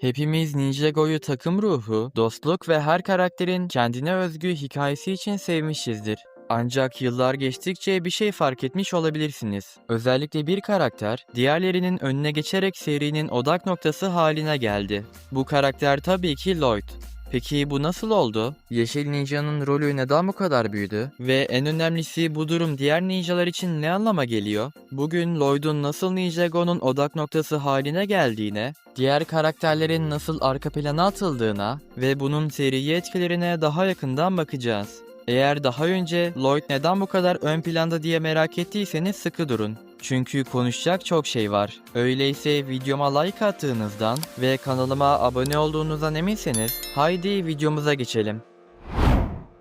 Hepimiz Ninjago'yu takım ruhu, dostluk ve her karakterin kendine özgü hikayesi için sevmişizdir. Ancak yıllar geçtikçe bir şey fark etmiş olabilirsiniz. Özellikle bir karakter, diğerlerinin önüne geçerek serinin odak noktası haline geldi. Bu karakter tabii ki Lloyd. Peki bu nasıl oldu? Yeşil Ninja'nın rolü neden bu kadar büyüdü? Ve en önemlisi bu durum diğer ninjalar için ne anlama geliyor? Bugün Lloyd'un nasıl Ninjago'nun odak noktası haline geldiğine, diğer karakterlerin nasıl arka plana atıldığına ve bunun seriye etkilerine daha yakından bakacağız. Eğer daha önce Lloyd neden bu kadar ön planda diye merak ettiyseniz sıkı durun. Çünkü konuşacak çok şey var. Öyleyse videoma like attığınızdan ve kanalıma abone olduğunuzdan eminseniz haydi videomuza geçelim.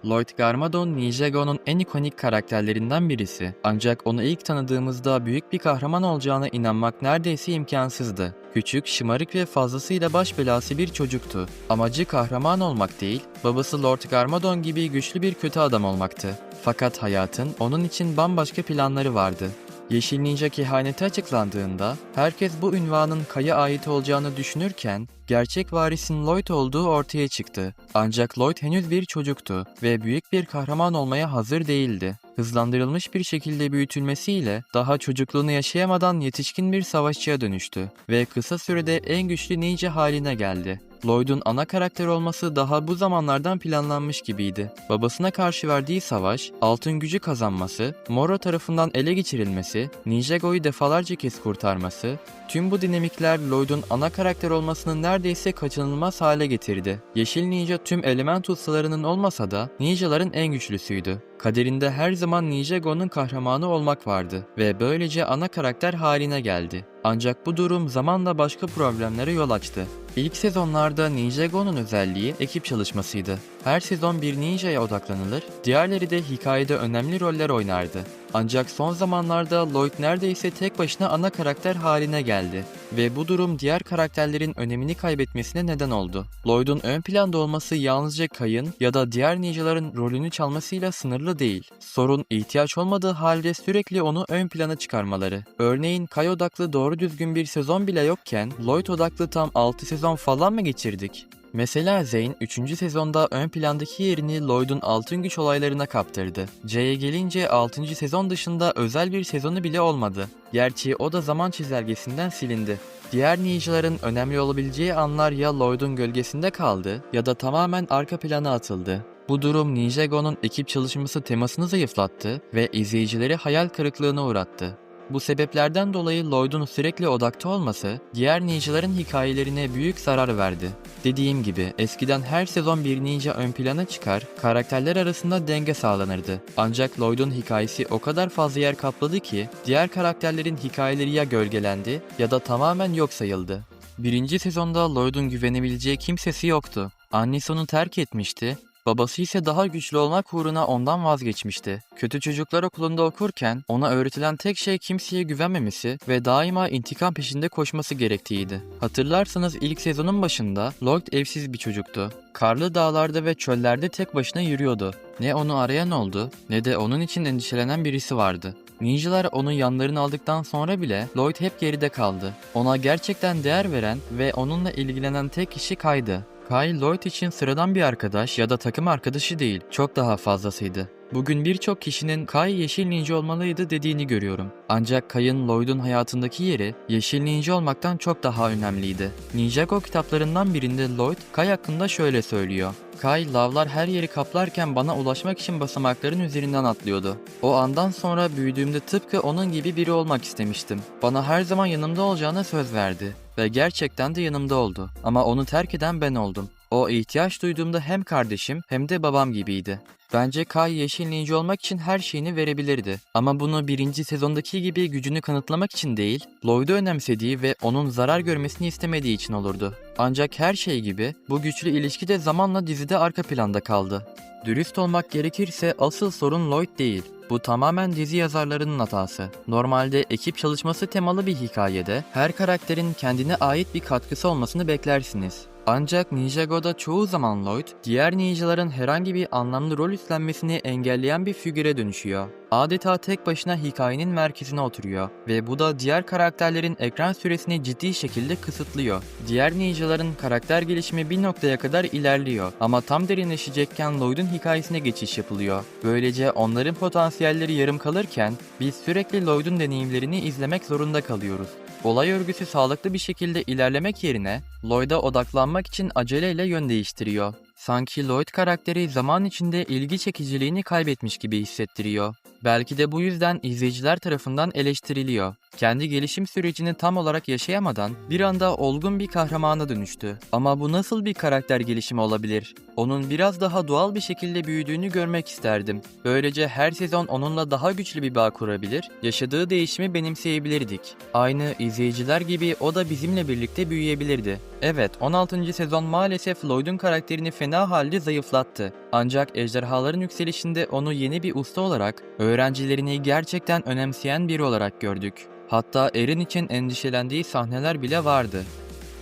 Lloyd Garmadon Ninjago'nun en ikonik karakterlerinden birisi. Ancak onu ilk tanıdığımızda büyük bir kahraman olacağına inanmak neredeyse imkansızdı. Küçük, şımarık ve fazlasıyla baş belası bir çocuktu. Amacı kahraman olmak değil, babası Lord Garmadon gibi güçlü bir kötü adam olmaktı. Fakat hayatın onun için bambaşka planları vardı. Yeşil Ninja kehaneti açıklandığında herkes bu ünvanın Kay'a ait olacağını düşünürken gerçek varisin Lloyd olduğu ortaya çıktı. Ancak Lloyd henüz bir çocuktu ve büyük bir kahraman olmaya hazır değildi. Hızlandırılmış bir şekilde büyütülmesiyle daha çocukluğunu yaşayamadan yetişkin bir savaşçıya dönüştü ve kısa sürede en güçlü ninja haline geldi. Lloyd'un ana karakter olması daha bu zamanlardan planlanmış gibiydi. Babasına karşı verdiği savaş, altın gücü kazanması, Moro tarafından ele geçirilmesi, Ninjago'yu defalarca kez kurtarması, tüm bu dinamikler Lloyd'un ana karakter olmasını neredeyse kaçınılmaz hale getirdi. Yeşil Ninja tüm element ustalarının olmasa da ninjaların en güçlüsüydü. Kaderinde her zaman Ninjago'nun kahramanı olmak vardı ve böylece ana karakter haline geldi. Ancak bu durum zamanla başka problemlere yol açtı. İlk sezonlarda Ninjago'nun özelliği ekip çalışmasıydı. Her sezon bir ninjaya odaklanılır, diğerleri de hikayede önemli roller oynardı. Ancak son zamanlarda Lloyd neredeyse tek başına ana karakter haline geldi ve bu durum diğer karakterlerin önemini kaybetmesine neden oldu. Lloyd'un ön planda olması yalnızca Kay'ın ya da diğer ninjaların rolünü çalmasıyla sınırlı değil. Sorun ihtiyaç olmadığı halde sürekli onu ön plana çıkarmaları. Örneğin Kay odaklı doğru düzgün bir sezon bile yokken Lloyd odaklı tam 6 sezon falan mı geçirdik? Mesela Zane 3. sezonda ön plandaki yerini Lloyd'un altın güç olaylarına kaptırdı. Jay'e gelince 6. sezon dışında özel bir sezonu bile olmadı. Gerçi o da zaman çizelgesinden silindi. Diğer ninjaların önemli olabileceği anlar ya Lloyd'un gölgesinde kaldı ya da tamamen arka plana atıldı. Bu durum Ninjago'nun ekip çalışması temasını zayıflattı ve izleyicileri hayal kırıklığına uğrattı. Bu sebeplerden dolayı Lloyd'un sürekli odakta olması diğer ninjaların hikayelerine büyük zarar verdi. Dediğim gibi eskiden her sezon bir ninja ön plana çıkar, karakterler arasında denge sağlanırdı. Ancak Lloyd'un hikayesi o kadar fazla yer kapladı ki diğer karakterlerin hikayeleri ya gölgelendi ya da tamamen yok sayıldı. Birinci sezonda Lloyd'un güvenebileceği kimsesi yoktu. Annesi onu terk etmişti Babası ise daha güçlü olmak uğruna ondan vazgeçmişti. Kötü çocuklar okulunda okurken ona öğretilen tek şey kimseye güvenmemesi ve daima intikam peşinde koşması gerektiğiydi. Hatırlarsanız ilk sezonun başında Lloyd evsiz bir çocuktu. Karlı dağlarda ve çöllerde tek başına yürüyordu. Ne onu arayan oldu ne de onun için endişelenen birisi vardı. Ninjalar onu yanlarına aldıktan sonra bile Lloyd hep geride kaldı. Ona gerçekten değer veren ve onunla ilgilenen tek kişi Kay'dı. Kyle Lloyd için sıradan bir arkadaş ya da takım arkadaşı değil, çok daha fazlasıydı. Bugün birçok kişinin Kay yeşil ninja olmalıydı dediğini görüyorum. Ancak Kay'ın Lloyd'un hayatındaki yeri yeşil ninja olmaktan çok daha önemliydi. Ninjago kitaplarından birinde Lloyd Kay hakkında şöyle söylüyor. Kay lavlar her yeri kaplarken bana ulaşmak için basamakların üzerinden atlıyordu. O andan sonra büyüdüğümde tıpkı onun gibi biri olmak istemiştim. Bana her zaman yanımda olacağına söz verdi. Ve gerçekten de yanımda oldu. Ama onu terk eden ben oldum. O ihtiyaç duyduğumda hem kardeşim hem de babam gibiydi. Bence Kai yeşil olmak için her şeyini verebilirdi. Ama bunu birinci sezondaki gibi gücünü kanıtlamak için değil, Lloyd'u önemsediği ve onun zarar görmesini istemediği için olurdu. Ancak her şey gibi bu güçlü ilişki de zamanla dizide arka planda kaldı. Dürüst olmak gerekirse asıl sorun Lloyd değil. Bu tamamen dizi yazarlarının hatası. Normalde ekip çalışması temalı bir hikayede her karakterin kendine ait bir katkısı olmasını beklersiniz. Ancak Ninjago'da çoğu zaman Lloyd, diğer ninjaların herhangi bir anlamlı rol üstlenmesini engelleyen bir figüre dönüşüyor. Adeta tek başına hikayenin merkezine oturuyor ve bu da diğer karakterlerin ekran süresini ciddi şekilde kısıtlıyor. Diğer ninjaların karakter gelişimi bir noktaya kadar ilerliyor ama tam derinleşecekken Lloyd'un hikayesine geçiş yapılıyor. Böylece onların potansiyelleri yarım kalırken biz sürekli Lloyd'un deneyimlerini izlemek zorunda kalıyoruz. Olay örgüsü sağlıklı bir şekilde ilerlemek yerine Lloyd'a odaklanmak için aceleyle yön değiştiriyor. Sanki Lloyd karakteri zaman içinde ilgi çekiciliğini kaybetmiş gibi hissettiriyor. Belki de bu yüzden izleyiciler tarafından eleştiriliyor. Kendi gelişim sürecini tam olarak yaşayamadan bir anda olgun bir kahramana dönüştü. Ama bu nasıl bir karakter gelişimi olabilir? Onun biraz daha doğal bir şekilde büyüdüğünü görmek isterdim. Böylece her sezon onunla daha güçlü bir bağ kurabilir, yaşadığı değişimi benimseyebilirdik. Aynı izleyiciler gibi o da bizimle birlikte büyüyebilirdi. Evet, 16. sezon maalesef Lloyd'un karakterini fena halde zayıflattı. Ancak ejderhaların yükselişinde onu yeni bir usta olarak, öğrencilerini gerçekten önemseyen biri olarak gördük. Hatta Eren için endişelendiği sahneler bile vardı.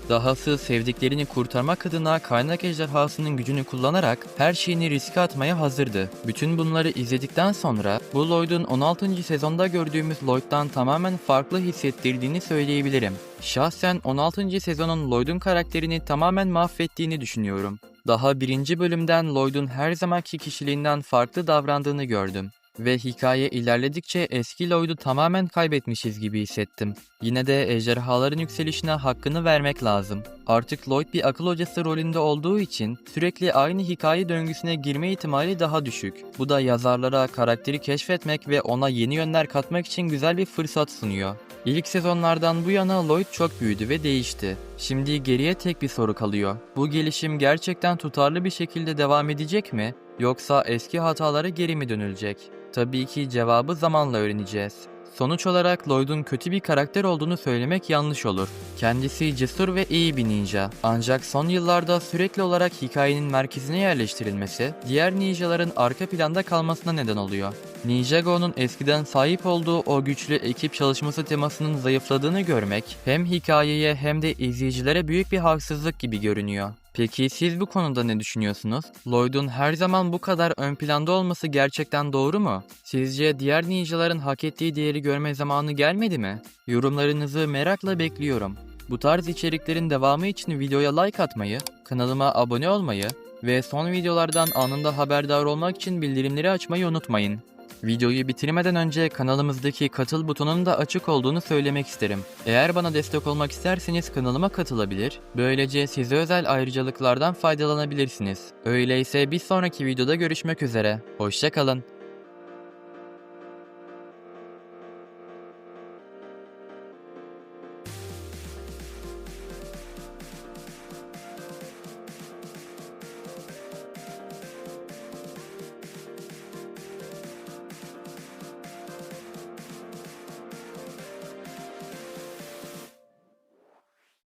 Dahası sevdiklerini kurtarmak adına kaynak ejderhasının gücünü kullanarak her şeyini riske atmaya hazırdı. Bütün bunları izledikten sonra bu Lloyd'un 16. sezonda gördüğümüz Lloyd'dan tamamen farklı hissettirdiğini söyleyebilirim. Şahsen 16. sezonun Lloyd'un karakterini tamamen mahvettiğini düşünüyorum. Daha birinci bölümden Lloyd'un her zamanki kişiliğinden farklı davrandığını gördüm ve hikaye ilerledikçe eski Lloyd'u tamamen kaybetmişiz gibi hissettim. Yine de ejderhaların yükselişine hakkını vermek lazım. Artık Lloyd bir akıl hocası rolünde olduğu için sürekli aynı hikaye döngüsüne girme ihtimali daha düşük. Bu da yazarlara karakteri keşfetmek ve ona yeni yönler katmak için güzel bir fırsat sunuyor. İlk sezonlardan bu yana Lloyd çok büyüdü ve değişti. Şimdi geriye tek bir soru kalıyor. Bu gelişim gerçekten tutarlı bir şekilde devam edecek mi? Yoksa eski hatalara geri mi dönülecek? Tabii ki cevabı zamanla öğreneceğiz. Sonuç olarak Lloyd'un kötü bir karakter olduğunu söylemek yanlış olur. Kendisi cesur ve iyi bir ninja. Ancak son yıllarda sürekli olarak hikayenin merkezine yerleştirilmesi, diğer ninjaların arka planda kalmasına neden oluyor. Ninjago'nun eskiden sahip olduğu o güçlü ekip çalışması temasının zayıfladığını görmek hem hikayeye hem de izleyicilere büyük bir haksızlık gibi görünüyor. Peki siz bu konuda ne düşünüyorsunuz? Lloyd'un her zaman bu kadar ön planda olması gerçekten doğru mu? Sizce diğer ninjaların hak ettiği değeri görme zamanı gelmedi mi? Yorumlarınızı merakla bekliyorum. Bu tarz içeriklerin devamı için videoya like atmayı, kanalıma abone olmayı ve son videolardan anında haberdar olmak için bildirimleri açmayı unutmayın. Videoyu bitirmeden önce kanalımızdaki katıl butonunun da açık olduğunu söylemek isterim. Eğer bana destek olmak isterseniz kanalıma katılabilir, böylece size özel ayrıcalıklardan faydalanabilirsiniz. Öyleyse bir sonraki videoda görüşmek üzere. Hoşçakalın.